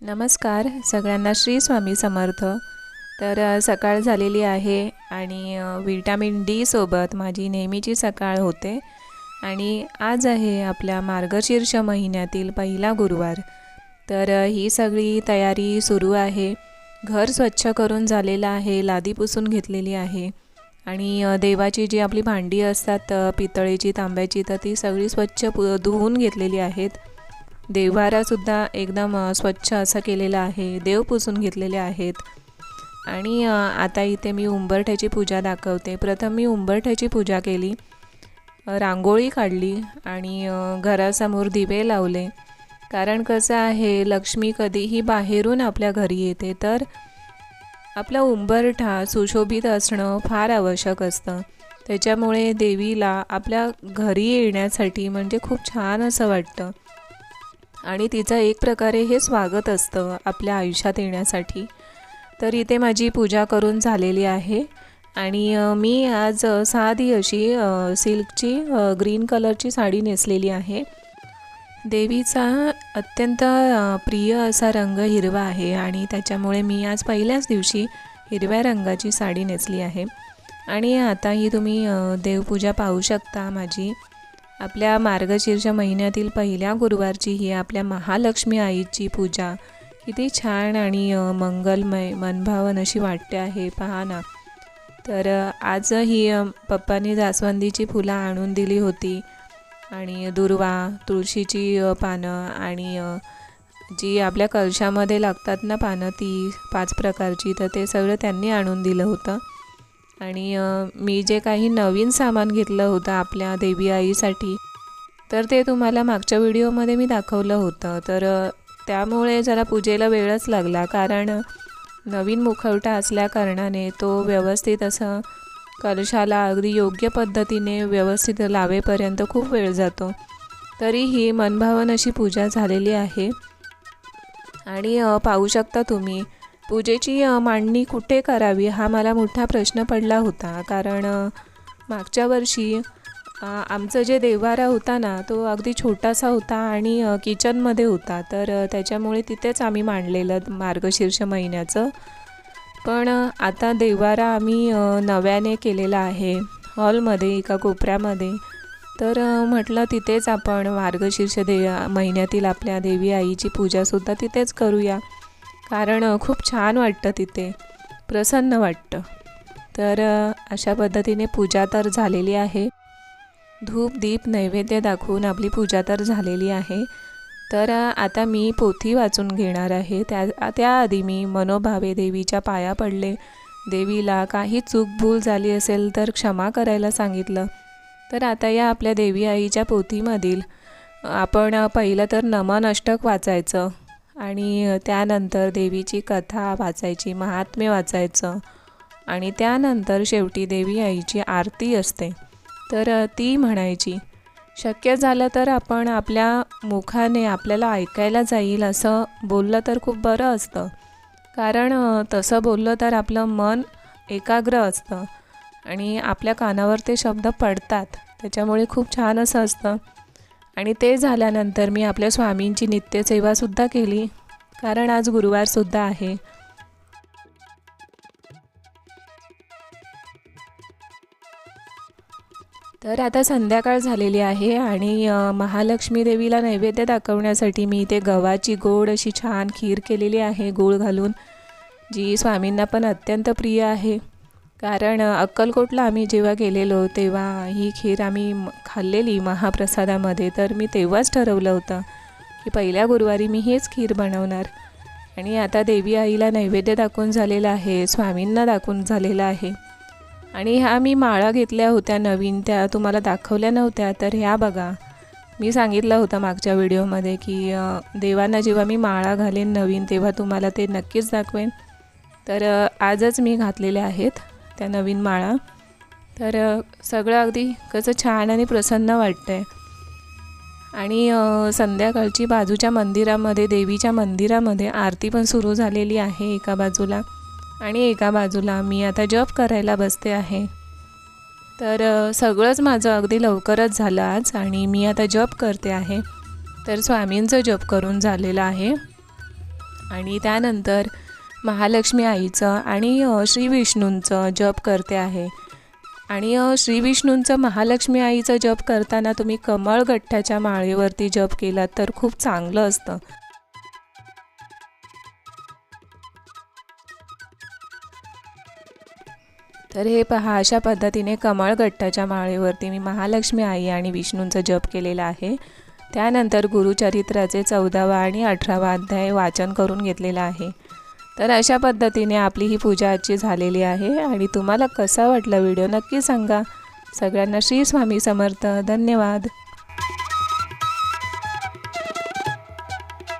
नमस्कार सगळ्यांना श्री स्वामी समर्थ. तर सकाळ झालेली आहे आणि अ, विटॅमिन डी सोबत माझी नेहमीची सकाळ होते आणि आज आहे आपल्या मार्गशीर्ष महिन्यातील पहिला गुरुवार. तर ही सगळी तयारी सुरू आहे. घर स्वच्छ करून झालेलं आहे लादी पुसून घेतलेली आहे आणि देवाची जी आपली भांडी असतात पितळेची तांब्याची तर ती सगळी स्वच्छ पु धुवून घेतलेली आहेत. देव्हारासुद्धा एकदम स्वच्छ असं केलेलं आहे. देव पुसून घेतलेले आहेत. आणि आता इथे मी उंबरठ्याची पूजा दाखवते. प्रथम मी उंबरठ्याची पूजा केली. रांगोळी काढली आणि घरासमोर दिवे लावले. कारण कसं आहे लक्ष्मी कधीही बाहेरून आपल्या घरी येते तर आपला उंबरठा सुशोभित असणं फार आवश्यक असतं. त्याच्यामुळे देवीला आपल्या घरी येण्यासाठी म्हणजे खूप छान असं वाटतं. आणि तिचं एक प्रकारे हे स्वागत असतं आपल्या आयुष्यात येण्यासाठी. तर इथे माझी पूजा करून झालेली आहे. आणि मी आज साधी अशी सिल्कची ग्रीन कलरची साडी नेसलेली आहे. देवीचा अत्यंत प्रिय असा रंग हिरवा आहे आणि त्याच्यामुळे मी आज पहिल्याच दिवशी हिरव्या रंगाची साडी नेसली आहे. आणि आताही तुम्ही देवपूजा पाहू शकता माझी. आपल्या मार्गशीर्ष महिन्यातील पहिल्या गुरुवारची ही आपल्या महालक्ष्मी आईची पूजा. किती छान आणि मंगलमय मनभावन अशी वाटते आहे पहा ना. तर आज ही पप्पांनी जास्वंदीची फुलं आणून दिली होती. आणि दुर्वा तुळशीची पानं आणि जी आपल्या कलशामध्ये लागतात ना पानं ती पाच प्रकारची तर ते सगळं त्यांनी आणून दिलं होतं. आणि मी जे काही नवीन सामान घेतलं होतं आपल्या देवी आईसाठी तर ते तुम्हाला मागच्या व्हिडिओमध्ये मी दाखवलं होतं. तर त्यामुळे जरा पूजेला वेळच लागला कारण नवीन मुखवटा असल्या कारणाने तो व्यवस्थित असं कलशाला अगदी योग्य पद्धतीने व्यवस्थित लावेपर्यंत खूप वेळ जातो. तरीही मनभावन अशी पूजा झालेली आहे. आणि पाहू शकता तुम्ही पूजेची मांडणी कुठे करावी हा मला मोठा प्रश्न पडला होता. कारण मागच्या वर्षी आमचं जे देवारा होता ना तो अगदी छोटासा होता आणि किचनमध्ये होता. तर त्याच्यामुळे तिथेच आम्ही मांडलेलं मार्गशीर्ष महिन्याचं. पण आता देवारा आम्ही नव्याने केलेला आहे हॉलमध्ये एका कोपऱ्यामध्ये. तर म्हटलं तिथेच आपण मार्गशीर्ष दे महिन्यातील आपल्या देवी आईची पूजासुद्धा तिथेच करूया. कारण खूप छान वाटतं तिथे. प्रसन्न वाटतं. तर अशा पद्धतीने पूजा तर झालेली आहे. धूप दीप नैवेद्य दाखवून आपली पूजा तर झालेली आहे. तर आता मी पोथी वाचून घेणार आहे. त्या त्याआधी मी मनोभावे देवीच्या पाया पडले. देवीला काही चूकभूल झाली असेल तर क्षमा करायला सांगितलं. तर आता या आपल्या देवी आईच्या पोथीमधील आपण पहिलं तर नमन अष्टक वाचायचं. आणि त्यानंतर देवीची कथा वाचायची महात्म्य वाचायचं आणि त्यानंतर शेवटी देवी आईची आरती असते. तर ती म्हणायची शक्य झालं तर आपण आपल्या मुखाने आपल्याला ऐकायला जाईल असं बोललं तर खूप बरं असतं. कारण तसं बोललं तर आपलं मन एकाग्र असतं आणि आपल्या कानावर ते शब्द पडतात. त्याच्यामुळे खूप छान असं असतं. आणि ते झाल्यानंतर मी आपल्या स्वामींची नित्यसेवासुद्धा केली कारण आज गुरुवारसुद्धा आहे. तर आता संध्याकाळ झालेली आहे आणि महालक्ष्मी देवीला नैवेद्य दाखवण्यासाठी मी इथे गव्हाची गोड अशी छान खीर केलेली आहे गूळ घालून जी स्वामींना पण अत्यंत प्रिय आहे. कारण अक्कलकोटला आम्ही जेव्हा गेलेलो तेव्हा ही खीर आम्ही म- खाल्लेली महाप्रसादामध्ये. तर मी तेव्हाच ठरवलं होतं की पहिल्या गुरुवारी मी हेच खीर बनवणार. आणि आता देवी आईला नैवेद्य दाखवून झालेला आहे स्वामींना दाखवून झालेला आहे. आणि ह्या मी माळा घेतल्या होत्या नवीन त्या तुम्हाला दाखवल्या नव्हत्या. तर ह्या बघा मी सांगितलं होतं मागच्या व्हिडिओमध्ये की देवांना जेव्हा मी माळा घालेन नवीन तेव्हा तुम्हाला ते नक्कीच दाखवेन. तर आजच मी घातलेले आहेत. त्या नवीन माळा. तर सगळं अगदी कसं छान आणि प्रसन्न वाटतं आहे आणि संध्याकाळची बाजूच्या मंदिरामध्ये देवीच्या मंदिरामध्ये आरती पण सुरू झालेली आहे एका बाजूला. आणि एका बाजूला मी आता जप करायला बसते आहे. तर सगळंच माझं अगदी लवकरच झालं आज आणि मी आता जप करते आहे. तर स्वामींचं जप करून झालेलं आहे. आणि त्यानंतर महालक्ष्मी आईचं आणि श्री विष्णूंचं जप करते आहे. आणि श्री विष्णूंचं महालक्ष्मी आईचं जप करताना तुम्ही कमळ गठ्ठ्याच्या माळेवरती जप केलात तर खूप चांगलं असतं. तर हे पहा अशा पद्धतीने कमळगट्टाच्या माळेवरती मी महालक्ष्मी आई आणि विष्णूंचा जप केलेला आहे. त्यानंतर गुरुचरित्राचे चौदावा आणि अठरावा अध्याय वाचन करून घेतलेला आहे. तर अशा पद्धतीने आपली ही पूजा आजची झालेली आहे आणि तुम्हाला कसा वाटला व्हिडिओ नक्की सांगा. सगळ्यांना श्री स्वामी समर्थ. धन्यवाद.